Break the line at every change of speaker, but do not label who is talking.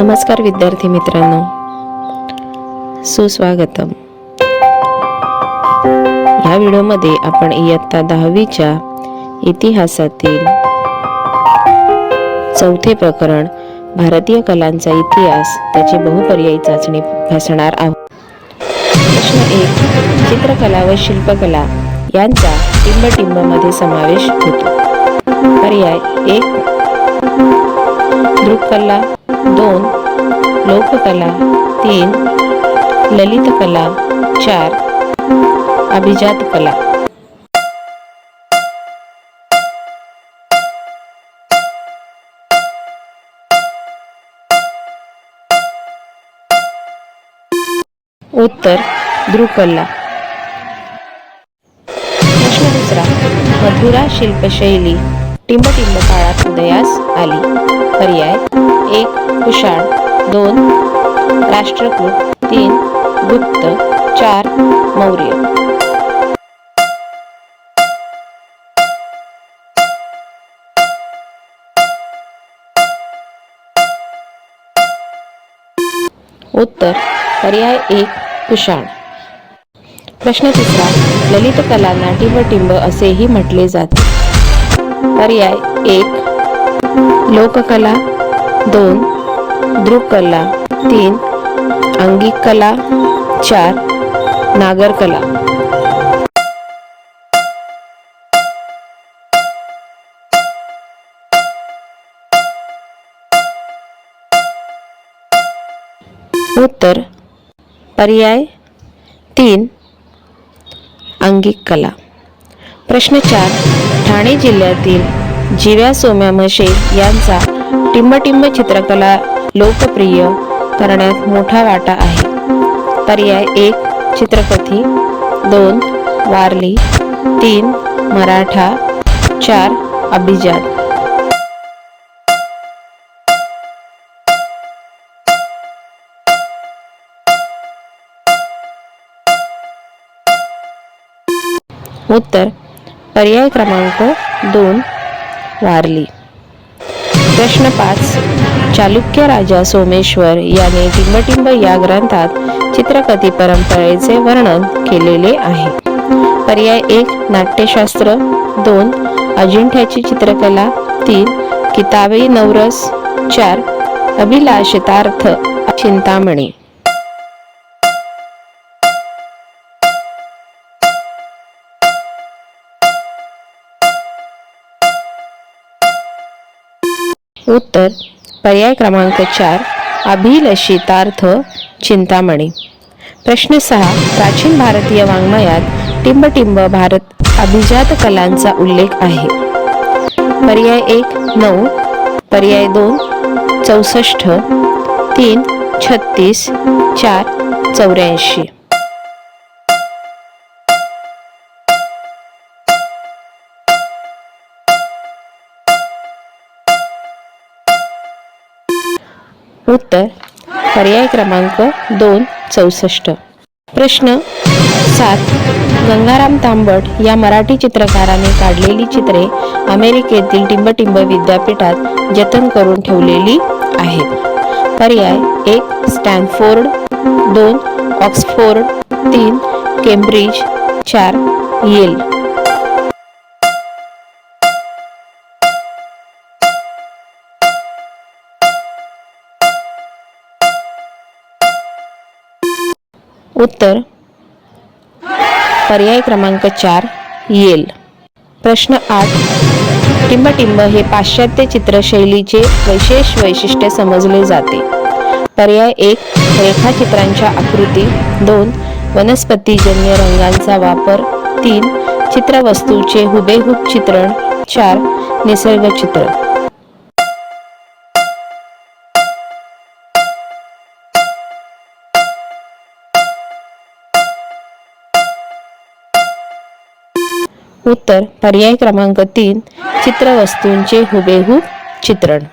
नमस्कार विद्यार्थी मित्रांनो. सुस्वागतम. या व्हिडिओमध्ये आपण इयत्ता दहावीच्या इतिहासातील चौथे प्रकरण भारतीय कलांचा इतिहास त्याची बहुपर्यायी चाचणी भासणार आहोत. प्रश्न एक चित्रकला व शिल्पकला यांचा टिंबटिंबमध्ये समावेश होतो. पर्याय एक दृककला दोन लोककला तीन ललित कला चार अभिजात कला उत्तर द्रुकला प्रश्न दुसरा मधुरा शिल्पशैली. टिंबटिंब काळात उदयास आली. पर्याय एक कुशाण दोन राष्ट्रकूट. तीन गुप्त. चार मौर्य. उत्तर पर्याय एक कुशाण प्रश्न तिसरा ललित कलांना टिंबटिंब असेही म्हटले जाते. पर्याय एक. लोककला. दोन. दृककला तीन. अंगिक कला चार. नागरकला. उत्तर. पर्याय तीन. अंगिक कला प्रश्न चार. ठाणे जिल्ह्यातील जिव्या सोम्या म्हशे यांचा टिंबटिंब चित्रकला लोकप्रिय करण्यात मोठा वाटा आहे. पर्याय एक चित्रपथी दोन वारली. तीन मराठा. चार अभिजात. उत्तर पर्याय क्रमांक दोन वारली. प्रश्न पाच चालुक्य राजा सोमेश्वर याने टिंबटिंब या ग्रंथात चित्रकथी परंपरेचे वर्णन केलेले आहे. पर्याय एक नाट्यशास्त्र. दोन अजिंठ्याची चित्रकला. तीन किताबी नवरस. चार अभिलाषितार्थ चिंतामणी. उत्तर पर्याय क्रमांक चार अभिलषितार्थ चिंतामणी. प्रश्न सहा प्राचीन भारतीय वाङ्मयात टिंबटिंब भारत अभिजात कलांचा उल्लेख आहे. पर्याय एक नऊ पर्याय दोन चौसष्ट तीन छत्तीस चार चौऱ्याऐंशी. उत्तर पर्याय क्रमांक दोन चौसष्ट. प्रश्न सात. गंगाराम तांबट या मराठी चित्रकाराने काढलेली चित्रे अमेरिकेतील टिंबटिंब विद्यापीठात जतन करून ठेवलेली आहेत. पर्याय एक स्टॅनफोर्ड. दोन ऑक्सफोर्ड. तीन केम्ब्रिज. चार येल. उत्तर. पर्याय क्रमांक चार येल. प्रश्न आठ. टिंबटिंब हे पाश्चात्य चित्रशैलीचे विशेष वैशिष्ट्य समजले जाते. पर्याय एक रेखाचित्रांच्या आकृती. दोन वनस्पतीजन्य रंगांचा वापर. तीन चित्रवस्तूचे हुबेहूब चित्रण. चार निसर्ग चित्र उत्तर पर्याय क्रमांक तीन चित्रवस्तूंचे हुबेहूब चित्रण.